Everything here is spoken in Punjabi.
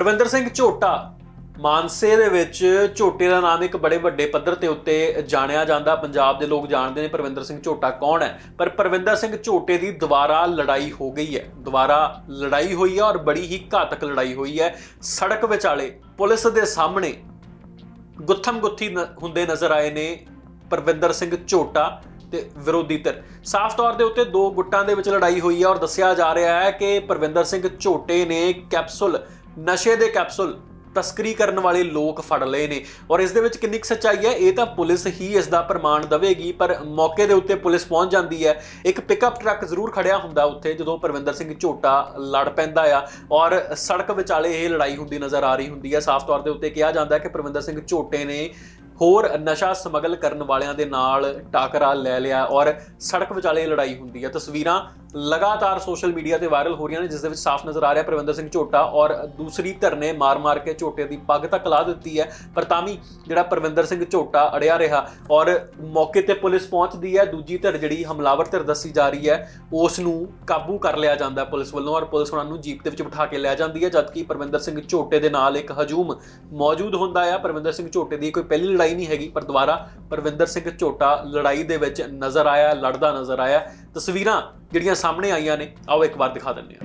ਪਰਵਿੰਦਰ ਸਿੰਘ ਝੋਟਾ, ਮਾਨਸੇ ਦੇ ਵਿੱਚ ਝੋਟੇ ਦਾ ਨਾਮ ਇੱਕ ਬੜੇ ਵੱਡੇ ਪੱਧਰ ਤੇ ਉੱਤੇ ਜਾਣਿਆ ਜਾਂਦਾ, ਪੰਜਾਬ ਦੇ ਲੋਕ ਜਾਣਦੇ ਨੇ ਪਰਵਿੰਦਰ ਸਿੰਘ ਝੋਟਾ ਕੌਣ ਹੈ। ਪਰ ਪਰਵਿੰਦਰ ਸਿੰਘ ਝੋਟੇ ਦੀ ਦੁਬਾਰਾ ਲੜਾਈ ਹੋ ਗਈ ਹੈ। ਦੁਬਾਰਾ ਲੜਾਈ ਹੋਈ ਹੈ ਔਰ ਬੜੀ ਹੀ ਘਾਤਕ ਲੜਾਈ ਹੋਈ ਹੈ। ਸੜਕ ਵਿਚਾਲੇ ਪੁਲਿਸ ਦੇ ਸਾਹਮਣੇ ਗੁੱਥਮ ਗੁੱਥੀ ਨ- ਹੁੰਦੇ ਨਜ਼ਰ ਆਏ ਨੇ ਪਰਵਿੰਦਰ ਸਿੰਘ ਝੋਟਾ ਤੇ ਵਿਰੋਧੀ ਧਿਰ। ਸਾਫ਼ ਤੌਰ ਦੇ ਉੱਤੇ ਦੋ ਗੁੱਟਾਂ ਦੇ ਵਿੱਚ ਲੜਾਈ ਹੋਈ ਹੈ ਔਰ ਦੱਸਿਆ ਜਾ ਰਿਹਾ ਹੈ ਕਿ ਪਰਵਿੰਦਰ ਸਿੰਘ ਝੋਟੇ ਨੇ ਕੈਪਸੂਲ ਨਸ਼ੇ ਦੇ ਕੈਪਸੂਲ ਤਸਕਰੀ ਕਰਨ ਵਾਲੇ ਲੋਕ ਫੜ ਲਏ ਨੇ। ਔਰ ਇਸ ਦੇ ਵਿੱਚ ਕਿੰਨੀ ਕੁ ਸੱਚਾਈ ਹੈ, ਇਹ ਤਾਂ ਪੁਲਿਸ ਹੀ ਇਸ ਦਾ ਪ੍ਰਮਾਣ ਦੇਵੇਗੀ, ਪਰ ਮੌਕੇ ਦੇ ਉੱਤੇ ਪੁਲਿਸ ਪਹੁੰਚ ਜਾਂਦੀ ਹੈ। ਇੱਕ ਪਿਕਅਪ ਟਰੱਕ ਜ਼ਰੂਰ ਖੜਿਆ ਹੁੰਦਾ ਉੱਥੇ, ਜਦੋਂ ਪਰਵਿੰਦਰ ਸਿੰਘ ਝੋਟਾ ਲੜ ਪੈਂਦਾ ਆ। ਔਰ ਸੜਕ ਵਿਚਾਲੇ ਇਹ ਲੜਾਈ ਹੁੰਦੀ ਨਜ਼ਰ ਆ ਰਹੀ ਹੁੰਦੀ ਹੈ। ਸਾਫ਼ ਤੌਰ ਦੇ ਉੱਤੇ ਕਿਹਾ ਜਾਂਦਾ ਹੈ ਕਿ ਪਰਵਿੰਦਰ ਸਿੰਘ ਝੋਟੇ ਨੇ ਹੋਰ ਨਸ਼ਾ ਸਮਗਲ ਕਰਨ ਵਾਲਿਆਂ ਦੇ ਨਾਲ ਟਾਕਰਾ ਲੈ ਲਿਆ ਔਰ ਸੜਕ ਵਿਚਾਲੇ ਲੜਾਈ ਹੁੰਦੀ ਹੈ। ਤਸਵੀਰਾਂ ਲਗਾਤਾਰ ਸੋਸ਼ਲ ਮੀਡੀਆ ਤੇ ਵਾਇਰਲ ਹੋ ਰਹੀਆਂ ਨੇ, ਜਿਸ ਦੇ ਵਿੱਚ ਸਾਫ਼ ਨਜ਼ਰ ਆ ਰਿਹਾ ਪਰਵਿੰਦਰ ਸਿੰਘ ਝੋਟਾ ਔਰ ਦੂਸਰੀ ਧਿਰ ਨੇ ਮਾਰ-ਮਾਰ ਕੇ ਝੋਟੇ ਦੀ ਪੱਗ ਤੱਕ ਲਾ ਦਿੱਤੀ ਹੈ, ਪਰ ਤਾਂ ਵੀ ਜਿਹੜਾ ਪਰਵਿੰਦਰ ਸਿੰਘ ਝੋਟਾ ਅੜਿਆ ਰਿਹਾ ਔਰ ਮੌਕੇ ਤੇ ਪੁਲਿਸ ਪਹੁੰਚਦੀ ਹੈ। ਦੂਜੀ ਧਿਰ ਜਿਹੜੀ ਹਮਲਾਵਰ ਧਿਰ ਦੱਸੀ ਜਾ ਰਹੀ ਹੈ, ਉਸ ਨੂੰ ਕਾਬੂ ਕਰ ਲਿਆ ਜਾਂਦਾ ਪੁਲਿਸ ਵੱਲੋਂ ਔਰ ਪੁਲਿਸ ਉਹਨਾਂ ਨੂੰ ਜੀਪ ਦੇ ਵਿੱਚ ਬਿਠਾ ਕੇ ਲੈ ਜਾਂਦੀ ਹੈ, ਜਦਕਿ ਪਰਵਿੰਦਰ ਸਿੰਘ ਝੋਟੇ ਦੇ ਨਾਲ ਇੱਕ ਹਜੂਮ ਮੌਜੂਦ ਹੁੰਦਾ ਹੈ ਪਰਵਿੰਦਰ ਸਿੰਘ ਝੋਟੇ ਦੀ ਕੋਈ ਪਹਿਲੀ ਲੜਾਈ ਨਹੀਂ ਹੈਗੀ, ਪਰ ਦੁਬਾਰਾ ਪਰਵਿੰਦਰ ਸਿੰਘ ਝੋਟਾ ਲੜਾਈ ਦੇ ਵਿੱਚ ਨਜ਼ਰ ਆਇਆ, ਲੜਦਾ ਨਜ਼ਰ ਆਇਆ। ਤਸਵੀਰਾਂ ਜਿਹੜੀਆਂ ਸਾਹਮਣੇ ਆਈਆਂ ਨੇ, ਆਓ ਇੱਕ ਵਾਰ ਦਿਖਾ ਦਿੰਦੇ ਹਾਂ।